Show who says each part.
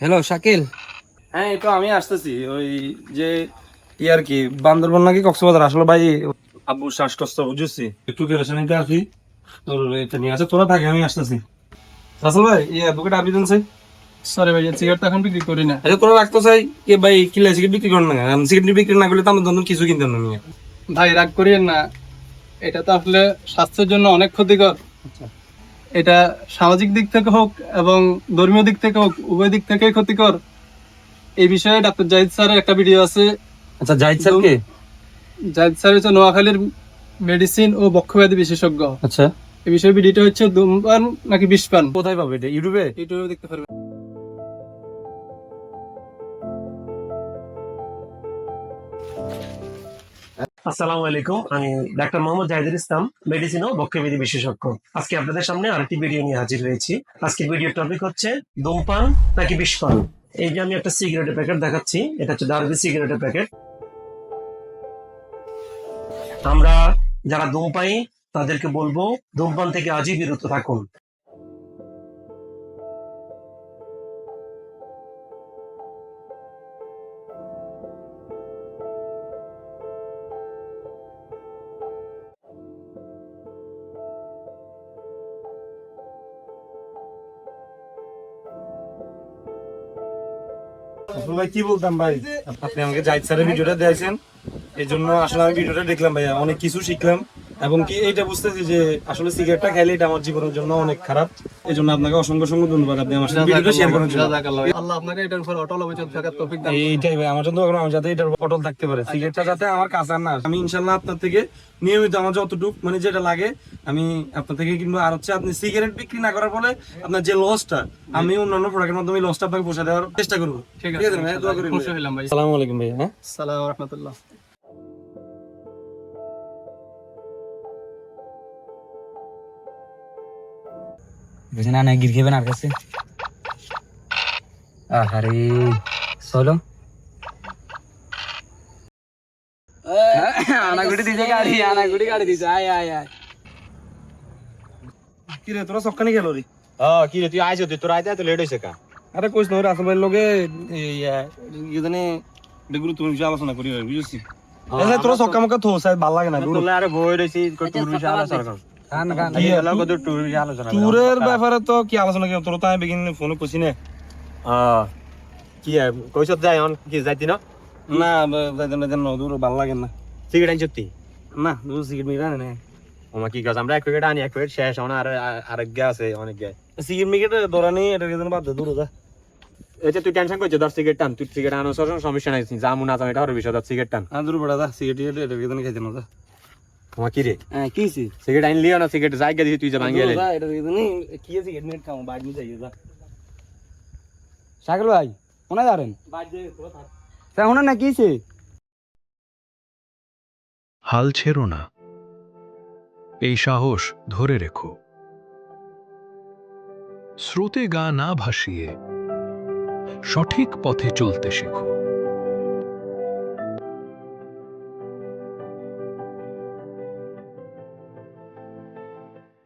Speaker 1: Hello Shakil
Speaker 2: হ্যাঁ এই তো আমি আসতেছি। ওই যে ই আর কি বান্দরবন নাকি কক্সবাজার? আসলে ভাই আব্বু শ্বাসকষ্ট বুঝছি। একটু পেরেশানিতে আছি। তোর এটা নিয়ে আছে তোরা থাকে আমি আসতেছি। রাসেল ভাই ইয়ে বুকেট আপনি জানছে
Speaker 3: সরি ভাই সিগারেট তো এখন বিক্রি করি না।
Speaker 2: আচ্ছা তোরা রাখতো চাই কে ভাই কিলা সিগারেট বিক্রি করেন না সিগারেট বিক্রি না করলে তো আমরা ধরুন কিছু কিনতাম না। নিয়ে
Speaker 3: ভাই রাগ করিয়েন না। এটা তো আসলে স্বাস্থ্যের জন্য অনেক ক্ষতিকর। এটা সামাজিক দিক থেকে হোক এবং ধর্মীয় দিক থেকে হোক উভয় দিক থেকেই ক্ষতিকর। এই বিষয়ে ডাক্তার জাহিদ স্যারের একটা ভিডিও আছে।
Speaker 2: আচ্ছা জাহিদ স্যার কে?
Speaker 3: জাহিদ স্যার হচ্ছে নোয়াখালীর মেডিসিন ও বক্ষব্যাধি বিশেষজ্ঞ।
Speaker 2: আচ্ছা।
Speaker 3: এই বিষয়ে ভিডিওটা হচ্ছে ধূমপান নাকি বিষপান?
Speaker 2: কোথায় পাবে এটা ইউটিউবে?
Speaker 3: ইউটিউবে দেখতে পারবেন।
Speaker 4: আসসালামু আলাইকুম। আমি ডাক্তার মোহাম্মদ জাহিদুল ইসলাম, মেডিসিন ও বক্ষবিধি বিশেষজ্ঞ। আজকে আপনাদের সামনে আরেকটি ভিডিও নিয়ে হাজির হয়েছি। আজকে ভিডিওর টপিক হচ্ছে, ধূমপান নাকি বিষপান? এই যে আমি একটা সিগারেটের প্যাকেট দেখাচ্ছি, এটা হচ্ছে দারুদি সিগারেটের প্যাকেট আমরা যারা ধূমপাই তাদেরকে বলব, ধূমপান থেকে আজই বিরত থাকুন।
Speaker 2: ভাই কি বলতাম ভাই? আপনি আমাকে জাহিদ স্যারের ভিডিওটা দিয়েছেন এই জন্য আসলে আমি ভিডিওটা দেখলাম ভাইয়া। অনেক কিছু শিখলাম। এবং কি এইটা বুঝতেছি যে আসলে সিগারেটটা খাইলে এটা আমার জীবনের জন্য অনেক খারাপ। এই জন্য আপনাকে অসংখ্য অসংখ্য ধন্যবাদ আপনি আমার সাথে ভিডিওটা শেয়ার করার জন্য।
Speaker 3: আল্লাহ আপনাকে এটার উপর অটল অবিচল থাকার তৌফিক দান
Speaker 2: এইটাই ভাই আমার জন্য আমার যাতে এটার অটল থাকতে পারে। সিগারেটটা যাতে আমার কাছে না আসে। আমি ইনশাল্লাহ আপনার থেকে নিয়মিত আমার যতটুক মানে যেটা লাগে আমি আপনার থেকে কিনবো। আর হচ্ছে আপনি সিগারেট বিক্রি না করার ফলে আপনার যে লসটা আমি অন্যান্য প্রোডাক্টের মাধ্যমে লসটা আপনাকে পোষা দেওয়ার চেষ্টা করব।
Speaker 3: ঠিক
Speaker 2: আছে ভাই দোয়া করি। আসসালামু আলাইকুম ভাই হ্যাঁ?
Speaker 3: সালাম রহমতুল্লাহ।
Speaker 1: বুঝে না না গির খেবেন আর কাছে। আরে চলো। আনাগুড়ি দিছে গাড়ি আনাগুড়ি গাড়ি দিছে আয় আয় আয়।
Speaker 2: কি রে তোরা সবখানে গেল রে?
Speaker 5: হ্যাঁ কি রে তুই আইছ তুই তোর আইতে এত লেট হয়েছে কা?
Speaker 2: আরে কইস না আসল ভাইয়ের লগে এই কি জানি বেগুলো তুমি কিছু আলোচনা করি ভাই বুঝছিস আচ্ছা তোরা সক্কা মক্কা থো সাই ভালো লাগে না
Speaker 5: আরে বই রইছি টুর বিষয়ে আলোচনা
Speaker 2: ট্যুরের ব্যাপারে তো কি আলোচনা তোর তো আমি বেগিন ফোনে না।
Speaker 5: হ্যাঁ কি যাই অন কি যাইতি না?
Speaker 2: না যাইতেন যাইতেন না দূর ভালো লাগে না।
Speaker 5: সিগারেট তুই
Speaker 2: না দূর সিগারেট মিগা না
Speaker 5: ওমা কি কাজ আমরা এক আনি এক শেষ হন আর আরেক গে আছে অনেক গে
Speaker 2: সিগারেট মিগেট ধরা নেই এটা কিন্তু বাদ দূর যা।
Speaker 5: এটা তুই টেনশন করছিস দশ সিগারেট টান তুই সিগারেট আনো সর সমস্যা নাই যামু না যাম এটা হর বিষয় সিগারেট টান।
Speaker 2: দূর বড়া যা সিগারেট এটা কিন্তু খাইতে না
Speaker 5: ওমা কি রে?
Speaker 2: হ্যাঁ কি সি
Speaker 5: সিগারেট আইন লিও না সিগারেট জায়গা তুই যে
Speaker 2: এটা কি সিগারেট খাও নিয়ে যাই যা।
Speaker 1: শাকিল ভাই কোনে যাবেন
Speaker 2: বাইরে যাই তোরা থাক।
Speaker 1: না কিছে
Speaker 6: হাল ছেড়ো না। এই সাহস ধরে রেখো। স্রোতে গা না ভাসিয়ে সঠিক পথে চলতে শেখো।